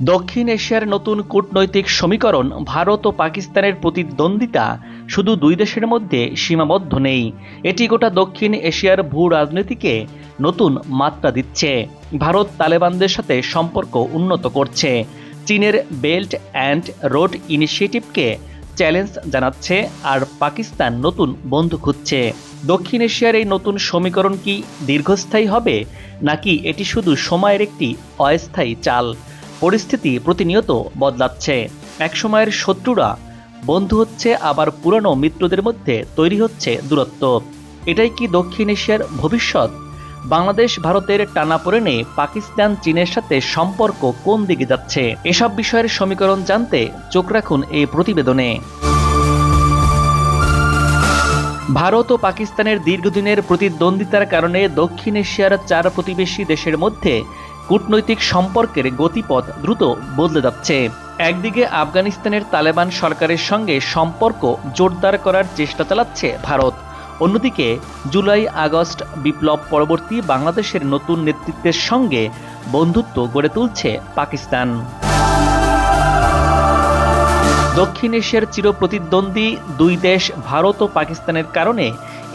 দক্ষিণ এশিয়ার নতুন কূটনৈতিক সমীকরণ ভারত ও পাকিস্তানের প্রতিদ্বন্দ্বিতা শুধু দুই দেশের মধ্যে সীমাবদ্ধ নেই। এটি গোটা দক্ষিণ এশিয়ার ভূ রাজনীতিকে নতুন মাত্রা দিচ্ছে। ভারত তালেবানদের সাথে সম্পর্ক উন্নত করছে। চীনের বেল্ট অ্যান্ড রোড ইনিশিয়েটিভকে চ্যালেঞ্জ জানাচ্ছে আর পাকিস্তান নতুন বন্ধু খুঁজছে। দক্ষিণ এশিয়ার এই নতুন সমীকরণ কি দীর্ঘস্থায়ী হবে, নাকি এটি শুধু সময়ের একটি অস্থায়ী চাল? পরিস্থিতি প্রতিনিয়ত বদলাচ্ছে। একসময়ের শত্রুরা বন্ধু হচ্ছে আবার পুরনো মিত্রদের মধ্যে তৈরি হচ্ছে দূরত্ব। এটাই কি দক্ষিণ এশিয়ার ভবিষ্যৎ? বাংলাদেশ ভারতের টানাপোড়েনে পাকিস্তান চীনের সাথে সম্পর্ক কোন দিকে যাচ্ছে? এসব বিষয়ের সমীকরণ জানতে চোখ রাখুন এই প্রতিবেদনে। ভারত ও পাকিস্তানের দীর্ঘদিনের প্রতিদ্বন্দ্বিতার কারণে দক্ষিণ এশিয়ার চার প্রতিবেশী দেশের মধ্যে কূটনৈতিক সম্পর্কের গতিপথ দ্রুত বদলে যাচ্ছে। একদিকে আফগানিস্তানের তালেবান সরকারের সঙ্গে সম্পর্ক জোরদার করার চেষ্টা চালাচ্ছে ভারত। অন্যদিকে জুলাই আগস্ট বিপ্লব পরবর্তী বাংলাদেশের নতুন নেতৃত্বের সঙ্গে বন্ধুত্ব গড়ে তুলছে পাকিস্তান। দক্ষিণ এশিয়ার চিরপ্রতিদ্বন্দ্বী দুই দেশ ভারত ও পাকিস্তানের কারণে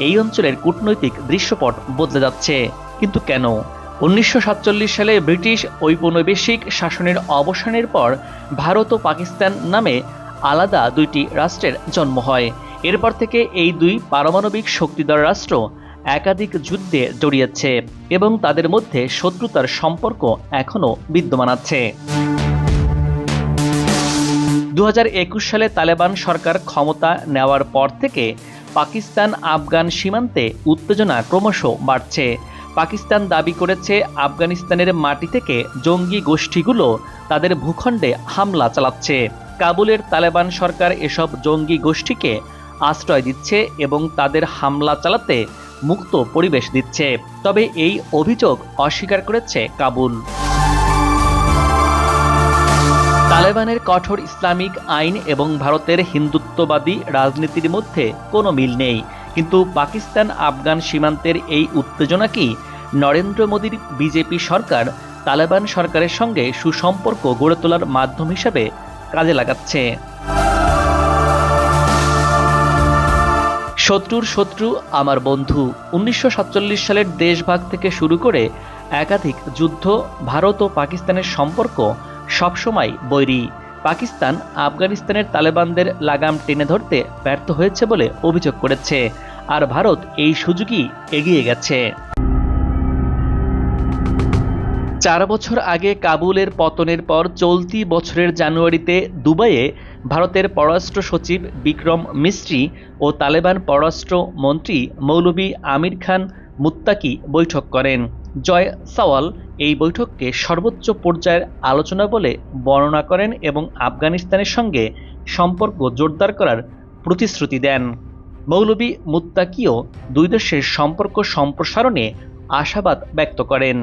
এই অঞ্চলের কূটনৈতিক দৃশ্যপট বদলে যাচ্ছে। কিন্তু কেন? উনিশশো সাতচল্লিশ সালে ব্রিটিশ ঔপনিবেশিক শাসনের অবসানের পর ভারত ও পাকিস্তান নামে আলাদা দুইটি রাষ্ট্রের জন্ম হয়। এরপর থেকে এই দুই পারমাণবিক শক্তিধর রাষ্ট্র একাধিক যুদ্ধে জড়িয়েছে এবং তাদের মধ্যে শত্রুতার সম্পর্ক এখনও বিদ্যমান আছে। দু হাজার একুশ সালে তালেবান সরকার ক্ষমতা নেওয়ার পর থেকে পাকিস্তান আফগান সীমান্তে উত্তেজনা ক্রমশ বাড়ছে। পাকিস্তান দাবি করেছে আফগানিস্তানের মাটি থেকে জঙ্গি গোষ্ঠীগুলো তাদের ভূখণ্ডে হামলা চালাচ্ছে। কাবুলের তালেবান সরকার এসব জঙ্গি গোষ্ঠীকে আশ্রয় দিচ্ছে এবং তাদের হামলা চালাতে মুক্ত পরিবেশ দিচ্ছে। তবে এই অভিযোগ অস্বীকার করেছে কাবুল। তালেবানের কঠোর ইসলামিক আইন এবং ভারতের হিন্দুত্ববাদী রাজনীতির মধ্যে কোনো মিল নেই। কিন্তু পাকিস্তান আফগান সীমান্তের এই উত্তেজনা কি নরেন্দ্র মোদীর বিজেপি সরকার তালেবান সরকারের সঙ্গে সুসম্পর্ক গড়ে তোলার মাধ্যম হিসেবে কাজে লাগাচ্ছে। শত্রুর শত্রু আমার বন্ধু। উনিশশো সাতচল্লিশ সালের দেশভাগ থেকে শুরু করে একাধিক যুদ্ধ, ভারত ও পাকিস্তানের সম্পর্ক সবসময় বৈরী। পাকিস্তান আফগানিস্তানের তালেবানদের লাগাম টেনে ধরতে ব্যর্থ হয়েছে বলে অভিযোগ করেছে। আর ভারত এই সুযোগই এগিয়ে গেছে। চার বছর আগে কাবুলের পতনের পর চলতি বছরের জানুয়ারিতে দুবাইয়ে ভারতের পররাষ্ট্র সচিব বিক্রম মিস্ত্রি ও তালেবান পররাষ্ট্র মন্ত্রী মৌলভী আমির খান মুত্তাকি বৈঠক করেন। জয় সাওয়াল এই বৈঠককে সর্বোচ্চ পর্যায়ের আলোচনা বলে বর্ণনা করেন এবং আফগানিস্তানের সঙ্গে সম্পর্ক জোরদার করার প্রতিশ্রুতি দেন। মৌলভী মুত্তাকিও দুই দেশের সম্পর্ক সম্প্রসারণে আশাবাদ ব্যক্ত করেন।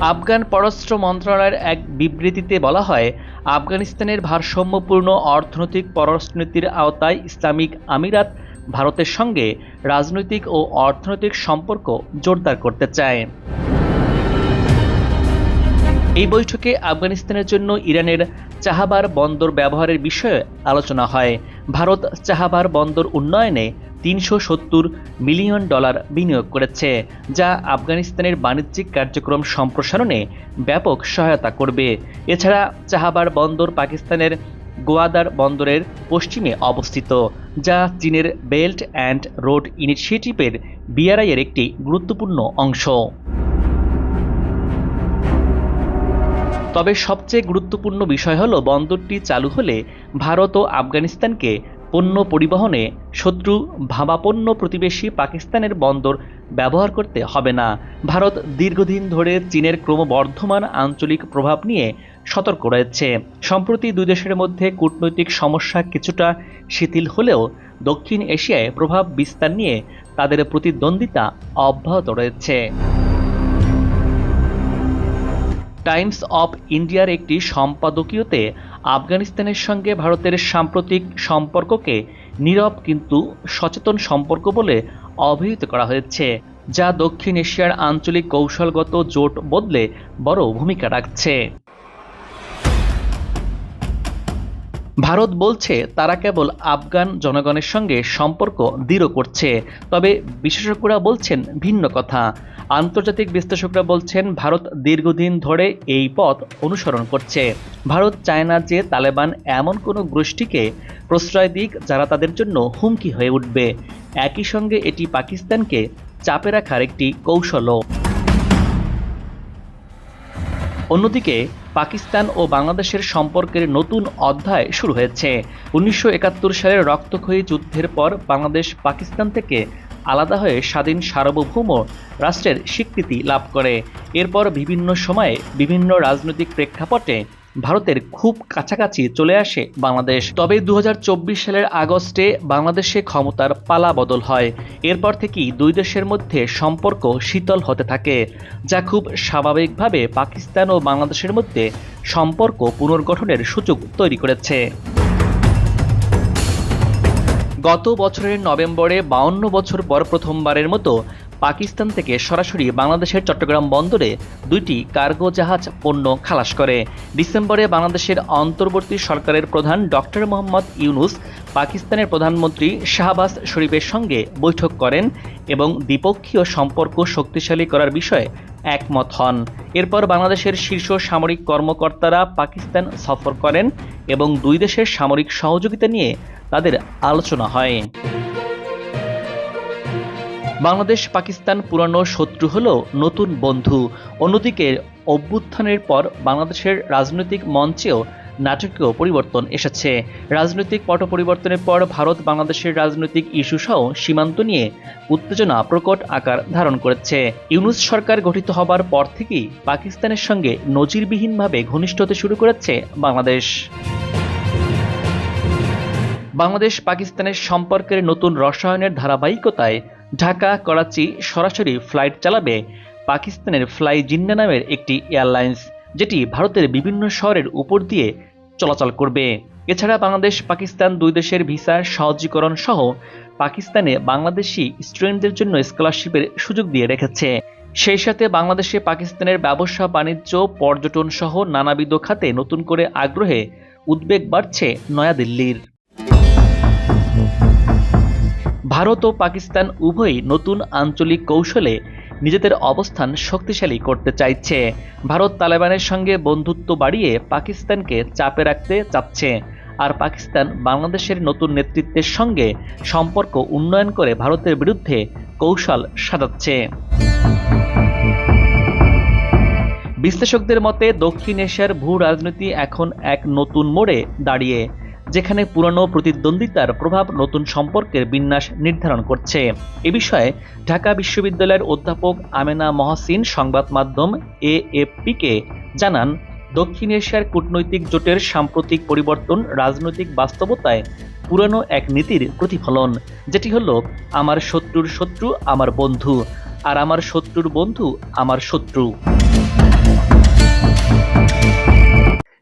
আফগান পররাষ্ট্র মন্ত্রণালয়ের এক বিবৃতিতে বলা হয়, আফগানিস্তানের ভারসাম্যপূর্ণ অর্থনৈতিক পররাষ্ট্রনীতির আওতায় ইসলামিক আমিরাত ভারতের সঙ্গে রাজনৈতিক ও অর্থনৈতিক সম্পর্ক জোরদার করতে চায়। এই বৈঠকে আফগানিস্তানের জন্য ইরানের চাহাবার বন্দর ব্যবহারের বিষয়ে আলোচনা হয়। ভারত চাহাবার বন্দর উন্নয়নে তিনশো সত্তর মিলিয়ন ডলার বিনিয়োগ করেছে, যা আফগানিস্তানের বাণিজ্যিক কার্যক্রম সম্প্রসারণে ব্যাপক সহায়তা করবে। এছাড়া চাহাবার বন্দর পাকিস্তানের গোয়াদার বন্দরের পশ্চিমে অবস্থিত, যা চীনের বেল্ট অ্যান্ড রোড ইনিশিয়েটিভের বিআরআইয়ের একটি গুরুত্বপূর্ণ অংশ। তবে সবচেয়ে গুরুত্বপূর্ণ বিষয় হলো বন্দরটি চালু হলে ভারত ও আফগানিস্তানকে পণ্য পরিবহনে শত্রু ভাবাপন্ন প্রতিবেশী পাকিস্তানের বন্দর ব্যবহার করতে হবে না। ভারত দীর্ঘদিন ধরে চীনের ক্রমবর্ধমান আঞ্চলিক প্রভাব নিয়ে সতর্ক রয়েছে। সম্প্রতি দুই দেশের মধ্যে কূটনৈতিক সমস্যা কিছুটা শিথিল হলেও দক্ষিণ এশিয়ায় প্রভাব বিস্তার নিয়ে তাদের প্রতিদ্বন্দ্বিতা অব্যাহত রয়েছে। টাইমস অফ ইন্ডিয়ার একটি সম্পাদকীয়তে আফগানিস্তানের সঙ্গে ভারতের সাম্প্রতিক সম্পর্ককে নীরব কিন্তু সচেতন সম্পর্ক বলে অভিহিত করা হয়েছে, যা দক্ষিণ এশিয়ার আঞ্চলিক কৌশলগত জোট বদলে বড় ভূমিকা রাখছে। ভারত বলছে তারা কেবল আফগান জনগণের সঙ্গে সম্পর্ক দৃঢ় করছে, তবে বিশেষজ্ঞরা বলছেন ভিন্ন কথা। আন্তর্জাতিক বিশ্লেষকরা বলছেন ভারত দীর্ঘদিন ধরে এই পথ অনুসরণ করছে। ভারত চায় না যে তালেবান এমন কোনো গোষ্ঠীকে প্রশ্রয় দিক যারা তাদের জন্য হুমকি হয়ে উঠবে। একই সঙ্গে এটি পাকিস্তানকে চাপে রাখার একটি কৌশলও। অন্যদিকে পাকিস্তান ও বাংলাদেশের সম্পর্কের নতুন অধ্যায় শুরু হয়েছে। উনিশশো একাত্তর সালের রক্তক্ষয়ী যুদ্ধের পর বাংলাদেশ পাকিস্তান থেকে আলাদা হয়ে স্বাধীন সার্বভৌম রাষ্ট্রের স্বীকৃতি লাভ করে। এরপর বিভিন্ন সময়ে বিভিন্ন রাজনৈতিক প্রেক্ষাপটে ভারতের খুব কাছাকাছি চলে আসে বাংলাদেশ। তবে দু হাজার চব্বিশ সালের আগস্টে বাংলাদেশে ক্ষমতার পালা বদল হয়। এরপর থেকেই দুই দেশের মধ্যে সম্পর্ক শীতল হতে থাকে, যা খুব স্বাভাবিকভাবে পাকিস্তান ও বাংলাদেশের মধ্যে সম্পর্ক পুনর্গঠনের সুযোগ তৈরি করেছে। গত বছরের নভেম্বরে বাউন্ন বছর পর প্রথমবারের মতো পাকিস্তান থেকে সরাসরি বাংলাদেশের চট্টগ্রাম বন্দরে দুইটি কার্গো জাহাজ পণ্য খালাস করে। ডিসেম্বরে বাংলাদেশের অন্তর্বর্তী সরকারের প্রধান ডক্টর মোহাম্মদ ইউনুস পাকিস্তানের প্রধানমন্ত্রী শাহবাজ শরীফের সঙ্গে বৈঠক করেন এবং দ্বিপক্ষীয় সম্পর্ক শক্তিশালী করার বিষয়ে একমত হন। এরপর বাংলাদেশের শীর্ষ সামরিক কর্মকর্তারা পাকিস্তান সফর করেন এবং দুই দেশের সামরিক সহযোগিতা নিয়ে তাদের আলোচনা হয়। বাংলাদেশ পাকিস্তান পুরানো শত্রু হলো নতুন বন্ধু। অন্যদিকে অভ্যুত্থানের পর বাংলাদেশের রাজনৈতিক মঞ্চেও নাটকীয় পরিবর্তন এসেছে। রাজনৈতিক পট পরিবর্তনের পর ভারত বাংলাদেশের রাজনৈতিক ইস্যু সহ সীমান্ত নিয়ে উত্তেজনা প্রকট আকার ধারণ করেছে। ইউনুস সরকার গঠিত হবার পর থেকেই পাকিস্তানের সঙ্গে নজিরবিহীনভাবে ঘনিষ্ঠ হতে শুরু করেছে বাংলাদেশ। বাংলাদেশ পাকিস্তানের সম্পর্কের নতুন রসায়নের ধারাবাহিকতায় ঢাকা, করাচি সরাসরি ফ্লাইট চালাবে পাকিস্তানের ফ্লাই জিন্না নামের একটি এয়ারলাইন্স, যেটি ভারতের বিভিন্ন শহরের উপর দিয়ে চলাচল করবে। এছাড়া বাংলাদেশ, পাকিস্তান দুই দেশের ভিসা সহজীকরণ সহ পাকিস্তানে বাংলাদেশি স্টুডেন্টদের জন্য স্কলারশিপের সুযোগ দিয়ে রেখেছে। সেই সাথে বাংলাদেশে পাকিস্তানের ব্যবসা, বাণিজ্য, পর্যটন সহ নানাবিধ খাতে নতুন করে আগ্রহে উদ্বেগ বাড়ছে নয়াদিল্লির। ভারত ও পাকিস্তান উভয়ই নতুন আঞ্চলিক কৌশলে নিজেদের অবস্থান শক্তিশালী করতে চাইছে। ভারত তালেবানের সঙ্গে বন্ধুত্ব বাড়িয়ে পাকিস্তানকে চাপে রাখতে চাচ্ছে। আর পাকিস্তান বাংলাদেশের নতুন নেতৃত্বের সঙ্গে সম্পর্ক উন্নয়ন করে ভারতের বিরুদ্ধে কৌশল সাজাচ্ছে। বিশ্লেষকদের মতে দক্ষিণ এশিয়ার ভূ রাজনীতি এখন এক নতুন মোড়ে দাঁড়িয়ে। যেখানে পুরনো প্রতিদ্বন্দ্বিতার প্রভাব নতুন সম্পর্কের বিন্যাস নির্ধারণ করছে। এ বিষয়ে ঢাকা বিশ্ববিদ্যালয়ের অধ্যাপক আমেনা মহাসিন সংবাদ মাধ্যম এএফপিকে জানান, দক্ষিণ এশিয়ার কূটনৈতিক জোটের সাম্প্রতিক পরিবর্তন রাজনৈতিক বাস্তবতায় পুরনো এক নীতির প্রতিফলন, যেটি হল, আমার শত্রুর শত্রু, আমার বন্ধু, আর আমার শত্রুর বন্ধু, আমার শত্রু।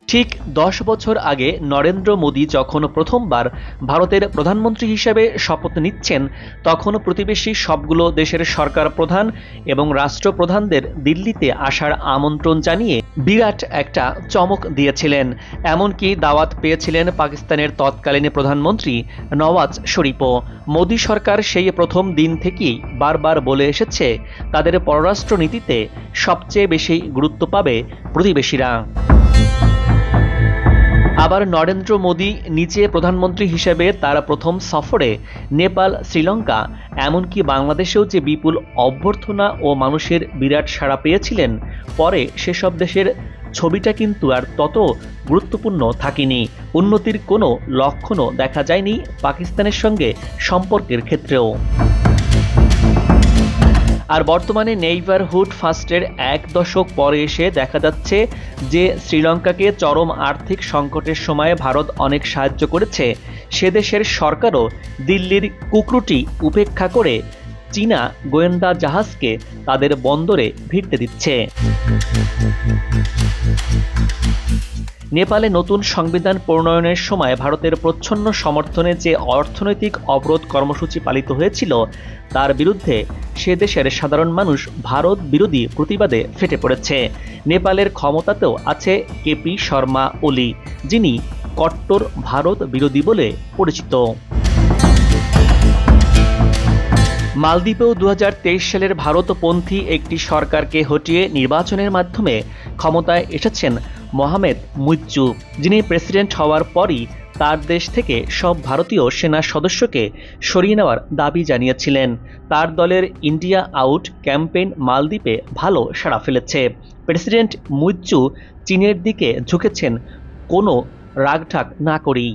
ঠিক দশ বছর আগে নরেন্দ্র মোদী যখন প্রথমবার ভারতের প্রধানমন্ত্রী হিসেবে শপথ নিচ্ছেন, তখন প্রতিবেশী সবগুলো দেশের সরকার প্রধান এবং রাষ্ট্রপ্রধানদের দিল্লিতে আসার আমন্ত্রণ জানিয়ে বিরাট একটা চমক দিয়েছিলেন। এমনকি দাওয়াত পেয়েছিলেন পাকিস্তানের তৎকালীন প্রধানমন্ত্রী নওয়াজ শরীফও মোদী সরকার সেই প্রথম দিন থেকেই বারবার বলে এসেছে, তাদের পররাষ্ট্র নীতিতে সবচেয়ে বেশি গুরুত্ব পাবে প্রতিবেশীরা। আবার নরেন্দ্র মোদী নিজে প্রধানমন্ত্রী হিসেবে তার প্রথম সফরে নেপাল, শ্রীলঙ্কা, এমনকি বাংলাদেশেও যে বিপুল অভ্যর্থনা ও মানুষের বিরাট সাড়া পেয়েছিলেন, পরে সেসব দেশের ছবিটা কিন্তু আর তত গুরুত্বপূর্ণ থাকেনি। উন্নতির কোনো লক্ষণও দেখা যায়নি পাকিস্তানের সঙ্গে সম্পর্কের ক্ষেত্রেও। আর বর্তমানে নেইবারহুড ফার্স্টের এক দশক পরে এসে দেখা যাচ্ছে যে শ্রীলঙ্কাকে চরম আর্থিক সংকটের সময়ে ভারত অনেক সাহায্য করেছে। সে দেশের সরকারও দিল্লির কুকরুটি উপেক্ষা করে চীনা গোয়েন্দা জাহাজকে তাদের বন্দরে ভিড়তে দিচ্ছে। নেপালে নতুন সংবিধান প্রণয়নের সময় ভারতের প্রচ্ছন্ন সমর্থনে যে অর্থনৈতিক অবরোধ কর্মসূচি পালিত হয়েছিল, তার বিরুদ্ধে সে দেশের সাধারণ মানুষ ভারত বিরোধী প্রতিবাদে ফেটে পড়েছে। নেপালের ক্ষমতাতেও আছে কেপি শর্মা ওলি যিনি কট্টর ভারত বিরোধী বলে পরিচিত। মালদ্বীপেও দু হাজার তেইশ সালের ভারতপন্থী একটি সরকারকে হটিয়ে নির্বাচনের মাধ্যমে ক্ষমতায় এসেছেন মোহামেদ মুইজ্জু যিনি প্রেসিডেন্ট হওয়ার পরই তার দেশ থেকে সব ভারতীয় সেনা সদস্যকে সরিয়ে নেওয়ার দাবি জানিয়েছিলেন। তার দলের ইন্ডিয়া আউট ক্যাম্পেইন মালদ্বীপে ভালো সাড়া ফেলেছে। প্রেসিডেন্ট মুইজ্জু চীনের দিকে ঝুঁকেছেন, কোনো রাগঢাক না করেই।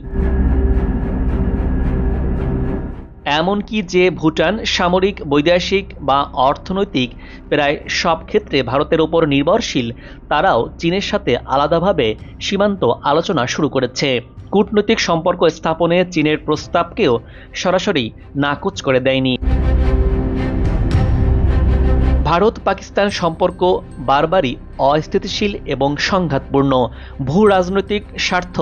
এমনকি যে ভুটান সামরিক, বৈদেশিক বা অর্থনৈতিক প্রায় সব ক্ষেত্রে ভারতের ওপর নির্ভরশীল, তারাও চীনের সাথে আলাদাভাবে সীমান্ত আলোচনা শুরু করেছে। কূটনৈতিক সম্পর্ক স্থাপনে চীনের প্রস্তাবকেও সরাসরি নাকচ করে দেয়নি। ভারত পাকিস্তান সম্পর্ক বারবারই অস্থিতিশীল এবং সংঘাতপূর্ণ। ভূ রাজনৈতিক স্বার্থ,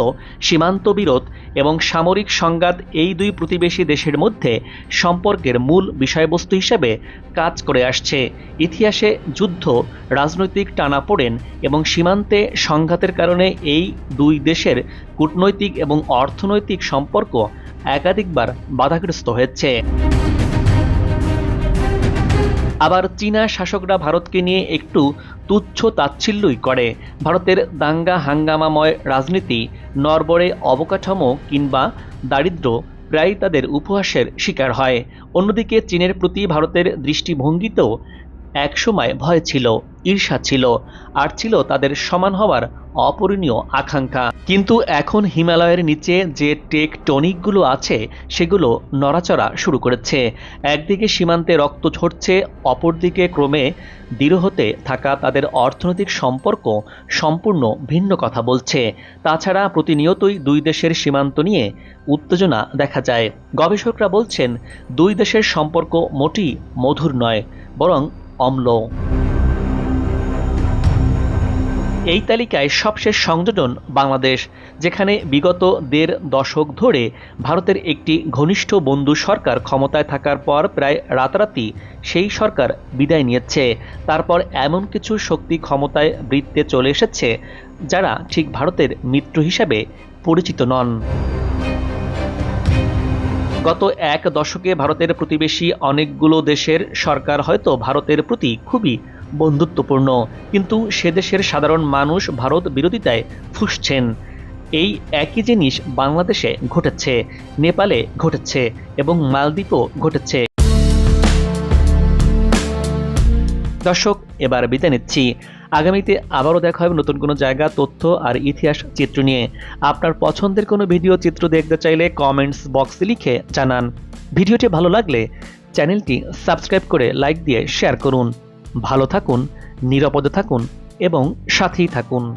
সীমান্ত বিরোধ এবং সামরিক সংঘাত এই দুই প্রতিবেশী দেশের মধ্যে সম্পর্কের মূল বিষয়বস্তু হিসেবে কাজ করে আসছে। ইতিহাসে যুদ্ধ, রাজনৈতিক টানাপোড়েন এবং সীমান্তে সংঘাতের কারণে এই দুই দেশের কূটনৈতিক এবং অর্থনৈতিক সম্পর্ক একাধিকবার বাধাগ্রস্ত হয়েছে। আবার চীনা শাসকরা ভারতকে নিয়ে একটু তুচ্ছ তাচ্ছিল্যই করে। ভারতের দাঙ্গা হাঙ্গামাময় রাজনীতি, নরবরে অবকাঠামো কিংবা দারিদ্র প্রায় তাদের উপহাসের শিকার হয়। অন্যদিকে চীনের প্রতি ভারতের দৃষ্টিভঙ্গিতেও একসময় ভয় ছিল, ঈর্ষা ছিল, আর ছিল তাদের সমান হওয়ার অপরিণীয় আকাঙ্ক্ষা। কিন্তু এখন হিমালয়ের নিচে যে টেকটনিকগুলো আছে, সেগুলো নড়াচড়া শুরু করেছে। একদিকে সীমান্তে রক্ত ঝরছে, অপরদিকে ক্রমে দৃঢ় হতে থাকা তাদের অর্থনৈতিক সম্পর্ক সম্পূর্ণ ভিন্ন কথা বলছে। তাছাড়া প্রতিনিয়তই দুই দেশের সীমান্ত নিয়ে উত্তেজনা দেখা যায়। গবেষকরা বলছেন, দুই দেশের সম্পর্ক মোটেই মধুর নয়, বরং অম্ল। এই তালিকায় সবশেষ সংযোজন বাংলাদেশ, যেখানে বিগত দেড় দশক ধরে ভারতের একটি ঘনিষ্ঠ বন্ধু সরকার ক্ষমতায় থাকার পর প্রায় রাতারাতি সেই সরকার বিদায় নিয়েছে। তারপর এমন কিছু শক্তি ক্ষমতায় বৃত্তে চলে এসেছে, যারা ঠিক ভারতের মিত্র হিসাবে পরিচিত নন। গত এক দশকে ভারতের প্রতিবেশী অনেকগুলো দেশের সরকার হয়তো ভারতের প্রতি খুবই বন্ধুত্বপূর্ণ। কিন্তু সে দেশের সাধারণ মানুষ ভারত বিরোধিতায় ফুসছেন। এই একই জিনিস বাংলাদেশে ঘটেছে, নেপালে ঘটেছে এবং মালদ্বীপও ঘটেছে। দর্শক, এবার বিদায় নিচ্ছি। আগামীতে আবারও দেখা হবে নতুন কোনো জায়গা, তথ্য আর ইতিহাস চিত্র নিয়ে। আপনার পছন্দের কোনো ভিডিও চিত্র দেখতে চাইলে কমেন্টস বক্সে লিখে জানান। ভিডিওটি ভালো লাগলে চ্যানেলটি সাবস্ক্রাইব করে লাইক দিয়ে শেয়ার করুন। ভালো থাকুন নিরাপদে থাকুন এবং সাথেই থাকুন।